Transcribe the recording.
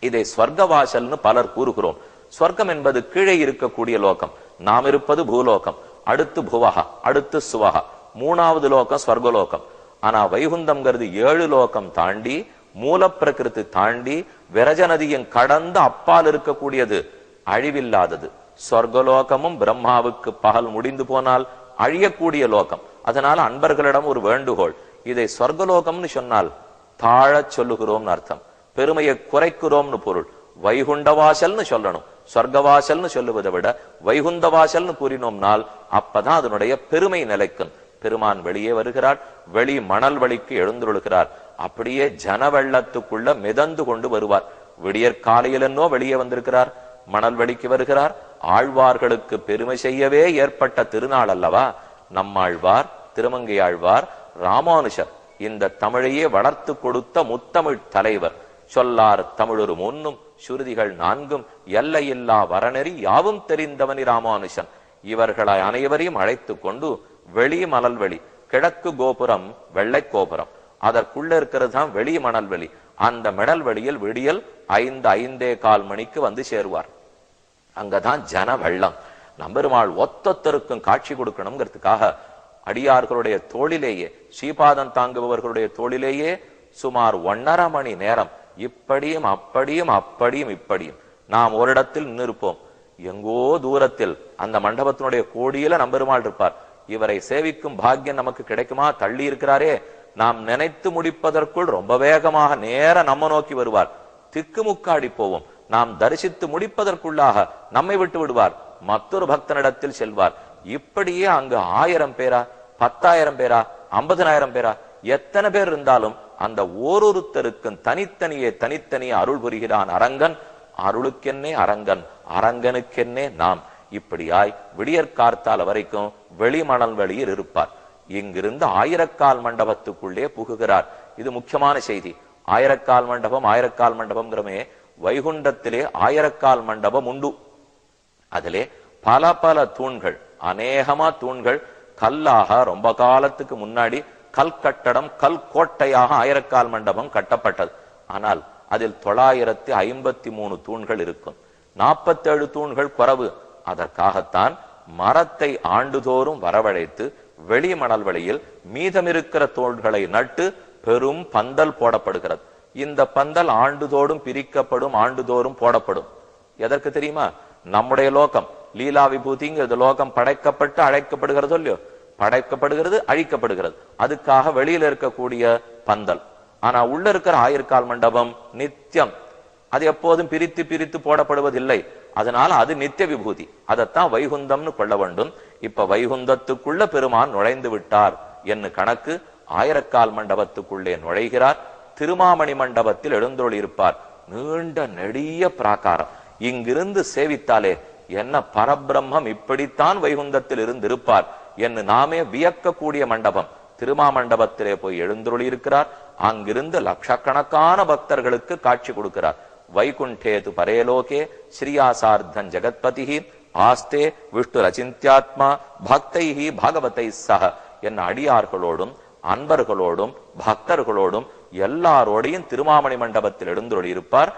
இதை ஸ்வர்க்க வாசல்னு பலர் கூறுகிறோம். ஸ்வர்க்கம் என்பது கீழே இருக்கக்கூடிய லோகம். நாம் இருப்பது பூலோகம். அடுத்து புவகா அடுத்து சுவகா மூணாவது லோகம் ஸ்வர்கலோகம் ஆனா வைகுந்தம்ங்கிறது ஏழு லோகம் தாண்டி மூல பிரகிருதி தாண்டி விரஜ நதியும் கடந்து அப்பால் இருக்கக்கூடியது அழிவில்லாதது. சொர்க்கலோகமும் பிரம்மாவுக்கு பகல் முடிந்து போனால் அழியக்கூடிய லோகம். அதனால அன்பர்களிடம் ஒரு வேண்டுகோள். இதை சொர்க்கலோகம்னு சொன்னால் தாழச் சொல்லுகிறோம்னு அர்த்தம். பெருமையை குறைக்கிறோம்னு பொருள். வைகுண்டவாசல்னு சொல்லணும். சொர்க்கவாசல்னு சொல்லுவதை விட வைகுந்தவாசல்னு கூறினோம்னால் அப்பதான் அதனுடைய பெருமை நிலைக்கும். பெருமான் வெளியே வருகிறார். வெளி மணல் வழிக்கு எழுந்துள்கிறார் அப்படியே ஜன வெள்ளத்துக்குள்ள மிதந்து கொண்டு வருவார். விடியற் காலையிலன்னோ வெளியே வந்திருக்கிறார். மணல் வழிக்கு வருகிறார். ஆழ்வார்களுக்கு பெருமை செய்யவே ஏற்பட்ட திருநாள் அல்லவா? நம்மாழ்வார் திருமங்கை ஆழ்வார் ராமானுஷர் இந்த தமிழையே வளர்த்து கொடுத்த முத்தமிழ் தலைவர். சொல்லார் தமிழொரு முன்னும் சுருதிகள் நான்கும் எல்லையில்லா வரநெறி யாவும் தெரிந்தவனி ராமானுஷன். இவர்களை அனைவரையும் அழைத்து கொண்டு வெளி மணல்வெளி கிழக்கு கோபுரம் வெள்ளை கோபுரம். அதற்குள்ள இருக்கிறது தான் வெளி மணல்வெளி அந்த மணல்வெளியில் விடியல் ஐந்து ஐந்தே கால் மணிக்கு வந்து சேருவார். அங்கதான் ஜன வெள்ளம். நம்பெருமாள் ஒத்தொத்தருக்கும் காட்சி கொடுக்கணுங்கிறதுக்காக அடியார்களுடைய தோளிலேயே ஸ்ரீபாதம் தாங்குபவர்களுடைய தோளிலேயே சுமார் ஒன்னரை மணி நேரம் இப்படியும் அப்படியும் அப்படியும் இப்படியும். நாம் ஒரு இடத்தில் நின்றிருப்போம் எங்கோ தூரத்தில் அந்த மண்டபத்தினுடைய கோடியில நம்பெருமாள் இருப்பார். இவரை சேவிக்கும் பாக்கியம் நமக்கு கிடைக்குமா? தள்ளி இருக்கிறாரே. நாம் நினைத்து முடிப்பதற்குள் ரொம்ப வேகமாக நேர நம்ம நோக்கி வருவார். திக்குமுக்காடி போவோம். நாம் தரிசித்து முடிப்பதற்குள்ளாக நம்மை விட்டு விடுவார். மற்றொரு பக்தனிடத்தில் செல்வார். இப்படியே அங்கு ஆயிரம் பேரா? பத்தாயிரம் பேரா? ஐம்பதனாயிரம் பேரா? எத்தனை பேர் இருந்தாலும் அந்த ஓரொருத்தருக்கும் தனித்தனியே தனித்தனியே அருள் புரிகிறான் அரங்கன். அருளுக்கென்னே அரங்கன் அரங்கனுக்கென்னே நாம். இப்படியாய் விடியற்கார்த்தால வரைக்கும் வெளிமணல் வெளியில் இருப்பார். இங்கிருந்து ஆயிரக்கால் மண்டபத்துக்குள்ளே புகுகிறார். இது முக்கியமான செய்தி. ஆயிரக்கால் மண்டபம் ஆயிரக்கால் மண்டபம்ங்கிறமே வைகுண்டத்திலே ஆயிரக்கால் மண்டபம் உண்டு. அதிலே பல பல தூண்கள் அநேகமா தூண்கள் கல்லாக ரொம்ப காலத்துக்கு முன்னாடி கல் கட்டடம் கல் கோட்டையாக ஆயிரக்கால் மண்டபம் கட்டப்பட்டது. ஆனால் அதில் தொள்ளாயிரத்தி ஐம்பத்தி மூணு தூண்கள் இருக்கும். நாற்பத்தேழு தூண்கள் குறவு. அதற்காகத்தான் மரத்தை ஆண்டுதோறும் வரவழைத்து வெளி மணல் வழியில் மீதமிருக்கிற தோள்களை நட்டு பெரும் பந்தல் போடப்படுகிறது. இந்த பந்தல் ஆண்டுதோறும் பிரிக்கப்படும் ஆண்டுதோறும் போடப்படும். எதற்கு தெரியுமா? நம்முடைய லோகம் லீலா விபூதிங்கிறது லோகம் படைக்கப்பட்டு அழைக்கப்படுகிறதோ இல்லையோ? படைக்கப்படுகிறது அழிக்கப்படுகிறது. அதுக்காக வெளியில இருக்கக்கூடிய பந்தல். ஆனா உள்ள இருக்கிற ஆயிரக்கால் மண்டபம் நித்தியம். அது எப்போதும் பிரித்து பிரித்து போடப்படுவதில்லை. அதனால அது நித்திய விபூதி. அதைத்தான் வைகுந்தம்னு கொள்ள வேண்டும். இப்ப வைகுந்தத்துக்குள்ள பெருமான் நுழைந்து விட்டார் என்று கணக்கு ஆயிரக்கால் மண்டபத்துக்குள்ளே நுழைகிறார். திருமாமணி மண்டபத்தில் எழுந்தொழி இருப்பார் நீண்ட நெடிய பிராகாரம். இங்கிருந்து சேவித்தாலே என்ன பரபிரம்மம் இப்படித்தான் வைகுந்தத்தில் இருந்து இருப்பார் என்று நாமே வியக்கக்கூடிய மண்டபம். திருமாமண்டபத்திலே போய் எழுந்துருளி இருக்கிறார் அங்கிருந்து லட்சக்கணக்கான பக்தர்களுக்கு காட்சி கொடுக்கிறார். வைகுண்டேது பரேலோகே ஸ்ரீயாசார்த்தன் ஜெகத்பதி ஆஸ்தே விஷ்ணு ரச்சிந்தியாத்மா பக்தைஹி பாகவதை சக என் அடியார்களோடும் அன்பர்களோடும் பக்தர்களோடும் எல்லாரோடையும் திருமாமணி மண்டபத்தில் எழுந்தருளி இருப்பார்